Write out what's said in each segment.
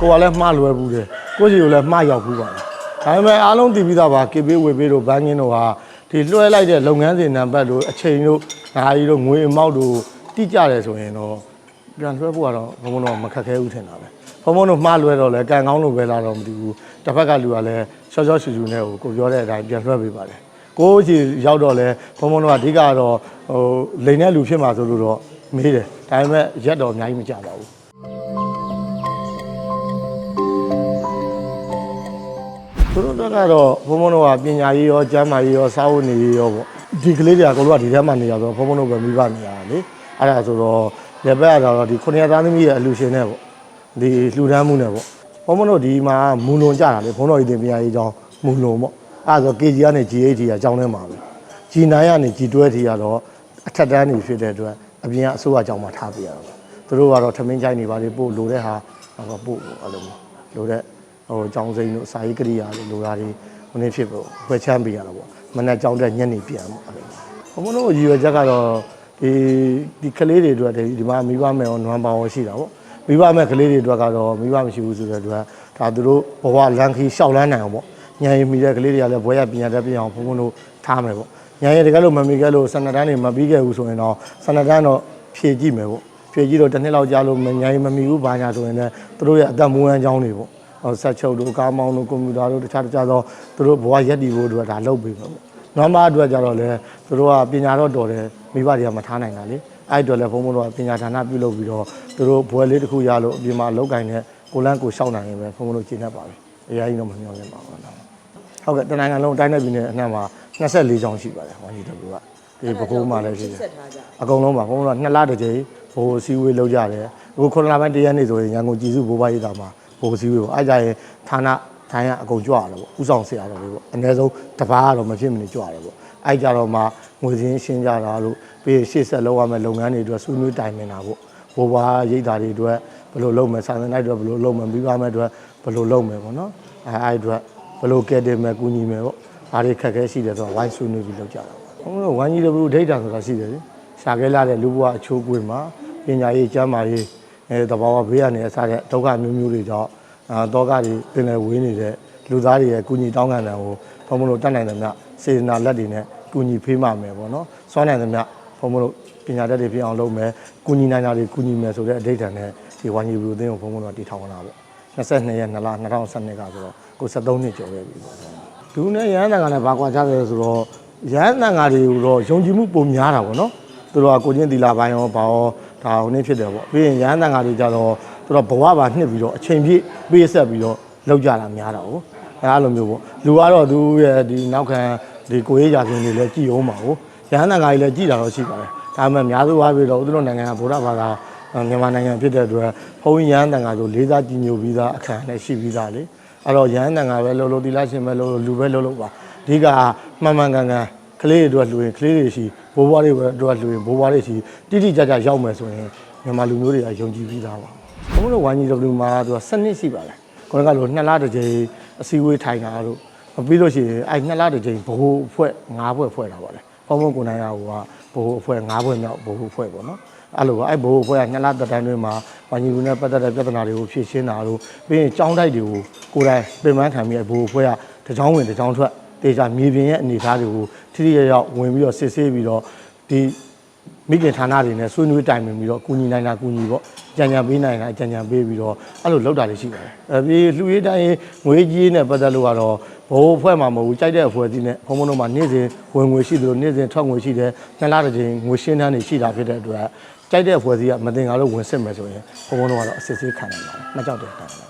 ကိုကလည်းမှားလွယ်ဘူးတယ်ကိုစီကိုလည်းမှားရောက်ဘူးပါလားဒါပေမဲ့အားလုံးသိပြီးသားပါကေပေးဝေပေးတို့ဘန်းကင်းတို့ဟာဒီလွှဲလိုက်တဲ့လုပ်ငန်းစဉ်နံပါတ်တို့အချိန်တို့နာရီတို့ငွေအမောက်တို့တိကျတယ်ဆိုရင်တော့ပြန်လွှဲဖို့ကတော့ဘုံဘုံတော့မခက်ခဲဘူးထင်တာပဲဘုံဘုံတို့မှားလွယ်တော့လဲကံကောင်းလို့ပဲလာတော့မသိဘူးတစ်ဖက်ကလူကလည်းရှော့ရှော့ရှူရှူနဲ့ကိုကိုပြောတဲ့အတိုင်းပြန်လွှဲပေးပါတယ်ကိုကြီးရောက်တော့လဲဘုံဘုံတို့ကအဓိကတော့ဟိုလိန်တဲ့လူဖြစ်မှာဆိုလို့တော့မေးတယ်ဒါပေမဲ့ရက်တော့အများကြီးမကြပါဘူး သူတို့တက်ကတော့ဘုံဘုံတို့ကပညာရေးရောကျမ်းမာရေးရောစာဝတ်နေရေးရောပေါ့ဒီကလေးတွေကကိုလိုကဒီထဲမှာနေရတော့ဘုံဘုံတို့ပဲမိဘနေရတာလေအဲ့ဒါဆိုတော့လက်ဘက်ကတော့ဒီခုနှစ်သားသမီးရဲ့အလူရှင်နဲ့ပေါ့ဒီလှူဒန်းမှုနဲ့ပေါ့ဘုံဘုံတို့ဒီမှာမူလွန်ကြတာလေဘုံတော်ရည်တင်ပညာရေးကျောင်းမူလွန်ပေါ့အဲ့ဒါဆို KG ကနေ GH ကကျောင်းထဲမှာပဲ G9 ကနေ G12 ထိကတော့အထက်တန်းနေဖြစ်တဲ့အတွက်အပြင်ကအစိုးရကျောင်းမှာထားပြရတော့သူတို့ကတော့ထမင်းချိုင်းနေပါလေပို့လိုတဲ့ဟာဟောပို့အဲ့လိုမျိုးလိုတဲ့ ဟိုကျောင်းစိမ်းတို့စာရေးကရိယာတို့လိုတာတွေဟိုနေ့ဖြစ်ဖို့ဝယ်ချမ်းပေးရတာပေါ့မနေ့ကျောင်းတက်ညနေပြန်ပေါ့အဲ့လိုဘုံဘုံတို့ရည်ရွယ်ချက်ကတော့ဒီဒီကလေးတွေအတွက်ဒီဒီမှာမိဘမဲ့ရောနွမ်းပါရောရှိတာပေါ့မိဘမဲ့ကလေးတွေအတွက်ကတော့မိဘမရှိဘူးဆိုတဲ့အတွက်ဒါသူတို့ဘဝလန်ခီရှောက်လန်းနိုင်အောင်ပေါ့ညံရီမိတဲ့ကလေးတွေကလည်းဘွဲရပညာတတ်ပြအောင်ဘုံဘုံတို့ထားမယ်ပေါ့ညံရီတကယ်လို့မမီခဲ့လို့စနတန်းတွေမပြီးခဲ့ဘူးဆိုရင်တော့စနတန်းတော့ဖြည့်ကြည့်မယ်ပေါ့ဖြည့်ကြည့်တော့တစ်နှစ်လောက်ကြာလို့ညံရီမမီဘူးဘာညာဆိုရင်လည်းသူတို့ရဲ့အသက်မွေးဝမ်းကြောင်းတွေပေါ့ဟော ဆက်ချုပ်တို့ကားမောင်းတို့ကွန်ပျူတာတို့တခြားတခြားသောသူတို့ဘဝရက်တည်ဖို့အတွက်ဒါလုပ်ပေးမှာပေါ့။နောက်မှအတွက်ကြတော့လေသူတို့ကပညာတော့တော်တယ်မိဘတွေကမထားနိုင်တာလေ။အဲ့အတွက်လည်းဘုံဘုံတို့ကပညာဌာနပြုလုပ်ပြီးတော့သူတို့ဘွယ်လေးတစ်ခုရလို့အပြင်မှာလောက်ကင်တဲ့ကိုလန်းကိုရှောက်နိုင်ရင်ပဲဘုံဘုံတို့ကျင့်တတ်ပါပဲ။အရာကြီးတော့မမျှော်လင့်ပါဘူးနော်။ဟုတ်ကဲ့တနိုင်ငံလုံးတိုင်းနယ်ပြည်နယ်အနှံ့မှာ24ကျောင်းရှိပါတယ်ဟောဒီတကူကဒီပကုံးမှာလည်းရှိတယ်ဆက်ထားကြအကုန်လုံးပါဘုံဘုံတို့ကနှစ်လတစ်ကြိမ်ဘိုးအစည်းအဝေးလုပ်ကြတယ်အခုခုနလပိုင်းတရက်နေ့ဆိုရင်ရန်ကုန်ကြည်စုဘိုးဘွားရေးတာမှာ ဘိုးအစည်းအဝေးပေါ့အဲကြရင်ဌာနထိုင်ရအကုန်ကြွရတယ်ပေါ့ဥဆောင်ဆရာတော်တွေပေါ့အနည်းဆုံးတစ်ပါးကတော့မဖြစ်မနေကြွရတယ်ပေါ့အဲကြတော့မှငွေစင်းရှင်းကြတာလို့ပြီးရှေ့ဆက်လုပ်ရမယ့်လုပ်ငန်းတွေအတွက်ဆွေးနွေးတိုင်ပင်တာပေါ့ဘိုးဘွားရိတ်တာတွေအတွက်ဘယ်လိုလုပ်မယ်စာသင်တိုက်အတွက်ဘယ်လိုလုပ်မယ်ပြီးပါမယ်အတွက်ဘယ်လိုလုပ်မယ်ပေါ့နော်အဲအဲအတွက်ဘယ်လိုကဲတင်မယ်ကူညီမယ်ပေါ့ဘာတွေခက်ခဲရှိတယ်ဆိုတော့ဝိုင်းဆွေးနွေးပြီးလုပ်ကြတာပေါ့ဘုံတို့ဝိုင်းကြီးတဘူးဒိတ်တာဆိုတာရှိတယ်လေရှာခဲလာတဲ့လူဘဝအချိုးကွေးမှာပညာရေးကျမ်းမာရေး အဲတဘာဝဘေးရနေအစားတဲ့ဒုက္ခမျိုးမျိုးတွေကြောင့်အာတောကတွေပင်လယ်ဝေးနေတဲ့လူသားတွေရဲ့ကုညီတောင်းခံတယ်ဟိုဘုံမလို့တတ်နိုင်တယ်မြစေတနာလက်တွေနဲ့ကုညီဖေးမှမယ်ပေါ့နော်စွမ်းနိုင်တယ်မြဘုံမလို့ပညာတတ်တွေဖြစ်အောင်လုပ်မယ်ကုညီနိုင်တာတွေကုညီမယ်ဆိုတဲ့အဓိဋ္ဌာန်နဲ့ဒီဝိုင်းကြီးဘလူသင်းကိုဘုံမလို့တည်ထောင်လာပေါ့22ရက်2လ2012ကဆိုတော့ကို73နှစ်ကျော်ခဲ့ပြီပေါ့လူနဲ့ရဟန်းတန်ကလည်းဘာကွာကြတယ်ဆိုတော့ရဟန်းတန်ကတွေကိုတော့ယုံကြည်မှုပုံများတာပေါ့နော်သူတို့ကကိုချင်းတီလာပိုင်းရောဘာရော ဒါဟိုနေ့ဖြစ်တယ်ပေါ့ပြီးရင်ရဟန်းတန်ဃာတွေကြတော့သူတို့ဘဝပါနှစ်ပြီးတော့အချိန်ပြည့်ပေးဆက်ပြီးတော့လောက်ကြတာများတာဟုတ်အဲအဲ့လိုမျိုးပေါ့လူကတော့သူရဲ့ဒီနောက်ခံဒီကိုရေးရာဇဝင်တွေလည်းကြည်အောင်ပါဟုတ်ရဟန်းတန်ဃာတွေလည်းကြည်တာတော့ရှိပါတယ်ဒါပေမဲ့အများစုအားဖြင့်တော့သူတို့နိုင်ငံကဗုဒ္ဓဘာသာမြန်မာနိုင်ငံဖြစ်တဲ့အတွက်ဘုန်းကြီးရဟန်းတန်ဃာဆိုလေးစားကြည်ညိုပြီးသားအခမ်းနဲ့ရှိပြီးသားလေအဲ့တော့ရဟန်းတန်ဃာပဲလို့လို့တီလာရှင်ပဲလို့လို့လူပဲလို့လို့ပါအဓိကမှန်မှန်ကန်ကန် ကလေးတွေအတွက်လူရင်ကလေးတွေရှိဘိုးဘွားတွေအတွက်လူရင်ဘိုးဘွားတွေရှိတိတိကျကျရောက်မယ်ဆိုရင်မြန်မာလူမျိုးတွေကယုံကြည်ပြီးသားပါဘုံတို့ဝိုင်းကြီး W မှာသူကစနစ်ရှိပါလားခေါင်းကလို့နှစ်လတစ်ကြိမ်အစည်းအဝေးထိုင်တာတို့ပြီးလို့ရှိရင်အဲ့နှစ်လတစ်ကြိမ်ဘိုးအဖွဲ့၅ဖွဲ့ဖွဲ့တာပါလေဘုံဘုံကိုနိုင်ရဟိုကဘိုးအဖွဲ့၅ဖွဲ့မြောက်ဘိုးအဖွဲ့ပေါ့နော်အဲ့လိုပါအဲ့ဘိုးအဖွဲ့ကနှစ်လတစ်တိုင်းတွင်းမှာဝိုင်းကြီးလူနဲ့ပတ်သက်တဲ့ပြဿနာတွေကိုဖြေရှင်းတာတို့ပြီးရင်ចောင်းတိုက်တွေကိုကိုယ်တိုင်ပြင်ပန်းခံပြီးဘိုးအဖွဲ့ကတကြောင်းဝင်တကြောင်းထွက် တေချာမြေပြင်ရဲ့အနေအထားတွေကိုထိထိရရောက်ဝင်ပြီးတော့စစ်ဆေးပြီးတော့ဒီမိခင်ဌာနတွေနဲ့ဆွေးနွေးတိုင်ပင်ပြီးတော့ကူညီနိုင်တာကူညီပေါ့ကြံကြံပေးနိုင်တာကြံကြံပေးပြီးတော့အဲ့လိုလောက်တာတွေရှိပါတယ်အဲပြီးလှူရေးတိုင်းငွေကြီးနဲ့ပတ်သက်လို့ကတော့ဘိုးအဖွဲ့မှာမဟုတ်ဘူးကြိုက်တဲ့အဖွဲ့အစည်းနဲ့ဘုံဘုံတို့မှာနေ့စဉ်ဝင်ငွေရှိသလိုနေ့စဉ်ထွက်ငွေရှိတယ်နှစ်လတစ်ကြိမ်ငွေရှင်းတန်းတွေရှိတာဖြစ်တဲ့အတွက်ကြိုက်တဲ့အဖွဲ့အစည်းကမတင်ကားလို့ဝင်စစ်မယ်ဆိုရင်ဘုံဘုံတို့ကတော့အစစ်ဆေးခံနိုင်ပါတယ်မကြောက်တဲ့တိုင်ပါ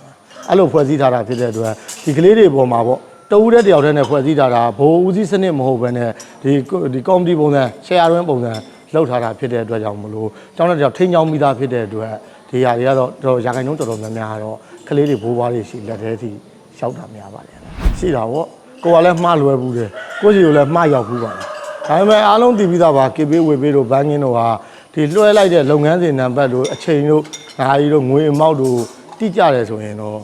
အဲ့လိုဖွဲ့စည်းထားတာဖြစ်တဲ့အတွက်ဒီကလေးတွေပေါ်မှာပေါ့ တဦးတဲ့တယောက်တည်းနဲ့ဖွဲ့စည်းထားတာဘိုးဦးစီးစနစ်မဟုတ်ဘဲနဲ့ဒီဒီကော်မတီပုံစံရှယ်ယာတွင်းပုံစံလောက်ထားတာဖြစ်တဲ့အတွက်ကြောင့်မလို့ကျောင်းတဲ့ကြောင့်ထိန်းချောင်းမိသားဖြစ်တဲ့အတွက်ဒီຢာတွေကတော့တော်တော်ရာခိုင်နှုန်းတော်တော်များများကတော့ကလေးတွေဘိုးဘွားတွေရှိလက်သေးထိရောက်တာများပါတယ်ရှိတာပေါ့ကိုကလည်းမှားလွယ်ဘူးတယ်ကိုစီကိုလည်းမှားရောက်ဘူးပါလားဒါပေမဲ့အားလုံးသိပြီးသားပါကေပေးဝေပေးတို့ဘန်းကင်းတို့ဟာဒီလွှဲလိုက်တဲ့လုပ်ငန်းစဉ်နံပါတ်တို့အချိန်တို့နာရီတို့ငွေအမောက်တို့တိကျတယ်ဆိုရင်တော့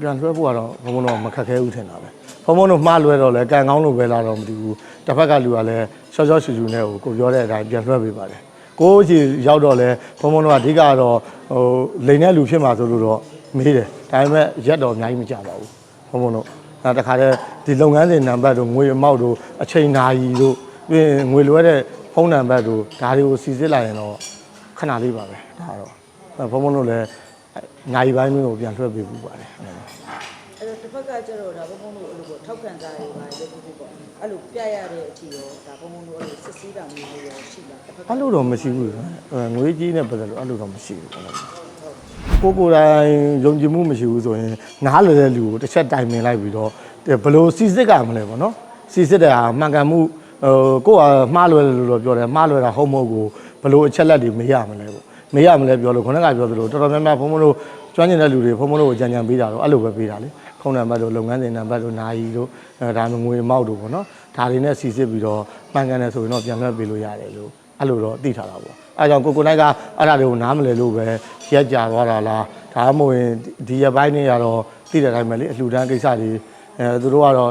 ပြန်လွှဲဖို့ကတော့ဘုံဘုံတော့မခက်ခဲဘူးထင်တာပဲ ဘုံဘုံတို့မှားလွဲတော့လဲကံကောင်းလို့ပဲလာတော့မသိဘူးတစ်ဖက်ကလူကလည်းရှော့ရှော့ရှူရှူနဲ့ကိုကိုပြောတဲ့အတိုင်းပြန်လွှဲပေးပါတယ်ကိုကြီးရောက်တော့လဲဘုံဘုံတို့ကအဓိကတော့ဟိုလိန်တဲ့လူဖြစ်မှာဆိုလို့တော့မေးတယ်ဒါပေမဲ့ရက်တော့အများကြီးမကြပါဘူးဘုံဘုံတို့အဲတခါတည်းဒီလုပ်ငန်းစဉ်နံပါတ်တို့ငွေအမောက်တို့အချိန်နာရီတို့ပြီးရင်ငွေလွှဲတဲ့ဖုန်းနံပါတ်တို့ဒါတွေကိုစီစစ်လိုက်ရင်တော့ခဏလေးပါပဲဒါတော့အဲဘုံဘုံတို့လည်းနိုင်ပိုင်းမျိုးကိုပြန်လွှဲပေးပူပါတယ် အဲ့တော့တစ်ဖက်ကကျတော့ဒါဘုံဘုံတို့အဲ့လိုပေါ့ထောက်ခံစားရပါလေဒီဒီပေါ့အဲ့လိုပြရတဲ့အထိရောဒါဘုံဘုံတို့အဲ့လိုစစ်ဆေးတာမျိုးရောရှိလားတစ်ဖက်ကအဲ့လိုတော့မရှိဘူးအဲငွေကြီးနဲ့ပတ်သက်လို့အဲ့လိုတော့မရှိဘူးကိုကိုယ်တိုင်ယုံကြည်မှုမရှိဘူးဆိုရင်နားလည်တဲ့လူကိုတစ်ချက်တိုင်ပင်လိုက်ပြီးတော့ဘယ်လိုစီစစ်ကမလဲပေါ့နော်စီစစ်တဲ့ဟာမှန်ကန်မှုဟိုကိုကမှားလွယ်တယ်လို့တော့ပြောတယ်မှားလွယ်တာဟုတ်မဟုတ်ကိုဘယ်လိုအချက်လက်တွေမေးရမလဲပေါ့မေးရမလဲပြောလို့ခေါင်းကပြောသလိုတော်တော်များများဘုံဘုံတို့ကျွမ်းကျင်တဲ့လူတွေဘုံဘုံတို့ကိုကြံကြံပေးတာတော့အဲ့လိုပဲပေးတာလေ ဖုန်းနံပါတ်တို့လုပ်ငန်းစဉ်နံပါတ်တို့နာယီတို့အဲဒါမျိုးငွေအမောက်တို့ပေါ့နော်ဒါတွေနဲ့စီစစ်ပြီးတော့မှန်ကန်တယ်ဆိုရင်တော့ပြန်လွှဲပေးလို့ရတယ်လို့အဲ့လိုတော့သိထားတာပေါ့အဲကြောင့်ကိုကိုနိုင်ကအဲ့ဒါတွေကိုနားမလည်လို့ပဲရက်ကြသွားတာလားဒါမှမဟုတ်ရင်ဒီရက်ပိုင်းနေရတော့သိတဲ့အတိုင်းပဲလေအလှူဒန်းကိစ္စတွေအဲသူတို့ကတော့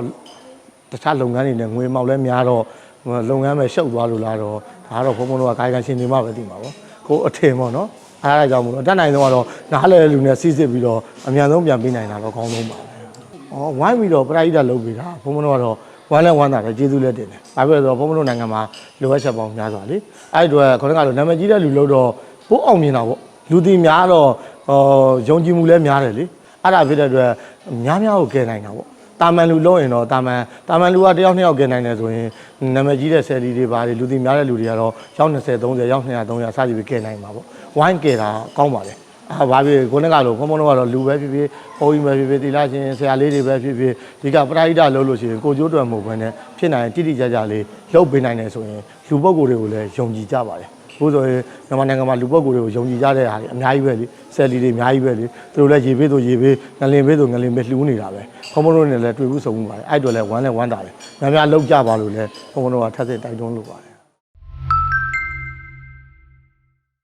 တခြားလုပ်ငန်းတွေနဲ့ငွေမောက်လဲများတော့လုပ်ငန်းပဲရှုပ်သွားလို့လားတော့ဒါကတော့ဘုံဘုံတို့ကကာယကံရှင်တွေမှပဲသိမှာပေါ့ကိုအထင်ပေါ့နော်အဲဒါကြောင့်မို့လို့တတ်နိုင်ဆုံးကတော့နားလည်တဲ့လူနဲ့စီစစ်ပြီးတော့အမြန်ဆုံးပြန်ပေးနိုင်တာတော့ကောင်းဆုံးပါ ပဲ။အော်ဝိုင်းပြီးတော့ပရိသတ်လုပ်ပေးတာဘုံဘုံတို့ကတော့ဝမ်းလဲဝမ်းသာတယ်ကျေးဇူးလက်တင်တယ်။ဘာဖြစ်လဲဆိုတော့ဘုံဘုံတို့နိုင်ငံမှာလိုအပ်ချက်ပေါင်းများစွာလေ။အဲ့ဒီတော့ခေါင်းကလို့နာမည်ကြီးတဲ့လူလို့တော့ပိုးအောင်မြင်တာပေါ့။လူတီများတော့ဟောယုံကြည်မှုလည်းများတယ်လေ။အဲ့ဒါဖြစ်တဲ့အတွက်များများကိုကယ်နိုင်တာပေါ့။တာမန်လူလုံးရင်တော့တာမန်တာမန်လူကတယောက်နှစ်ယောက်ကယ်နိုင်တယ်ဆိုရင်နာမည်ကြီးတဲ့ဆယ်လီတွေပါတယ်လူတီများတဲ့လူတွေကတော့ရောက်20 30ရောက်200 300စသည်ပဲကယ်နိုင်မှာပေါ့။ဝိုင်းကယ်တာကောင်းပါလေ။ အာဘာဖြစ်ကိုနဲ့ကလို့ဖုံဖုံတော့ကတော့လူပဲဖြစ်ဖြစ်ဟိုကြီးပဲဖြစ်ဖြစ်တီလာရှင်ဆရာလေးတွေပဲဖြစ်ဖြစ်ဒီကပရိဒလုပ်လို့ရှိရင်ကိုကျိုးတွယ်မှုပဲနဲ့ဖြစ်နိုင်တိတိကျကျလေးလှုပ်ပေးနိုင်တယ်ဆိုရင်လူပုဂ္ဂိုလ်တွေကိုလည်းယုံကြည်ကြပါတယ်ဘို့ဆိုရင်မြန်မာနိုင်ငံမှာလူပုဂ္ဂိုလ်တွေကိုယုံကြည်ကြတဲ့ဟာတွေအများကြီးပဲလေဆယ်လီတွေအများကြီးပဲလေသူတို့လည်းရေပေးဆိုရေပေးငလင်ပေးဆိုငလင်ပေးလှူနေတာပဲဖုံဖုံတို့နဲ့လည်းတွေ့ဘူးဆုံမှုပါတယ်အဲ့အတော့လည်းဝမ်းလည်းဝမ်းတာတယ်များများလှုပ်ကြပါလို့လည်းဖုံဖုံတို့ကထပ်စစ်တိုက်တွန်းလို့ပါတယ်